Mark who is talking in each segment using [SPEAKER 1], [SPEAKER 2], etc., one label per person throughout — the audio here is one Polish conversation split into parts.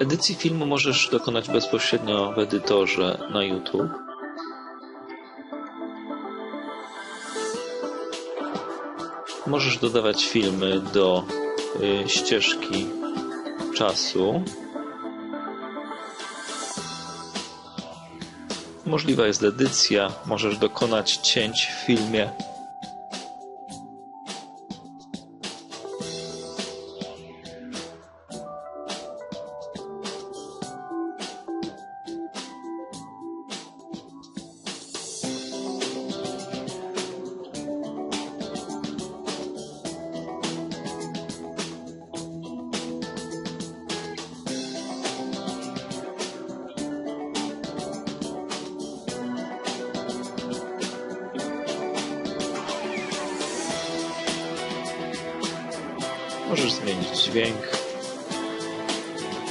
[SPEAKER 1] Edycji filmu możesz dokonać bezpośrednio w edytorze na YouTube. Możesz dodawać filmy do y, ścieżki czasu. Możliwa jest edycja, możesz dokonać cięć w filmie. Możesz zmienić dźwięk,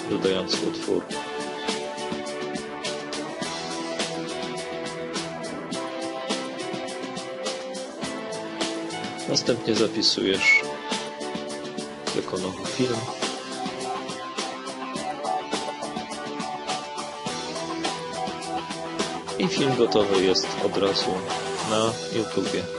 [SPEAKER 1] dodając utwór. Następnie zapisujesz jako nowy film. I film gotowy jest od razu na YouTubie.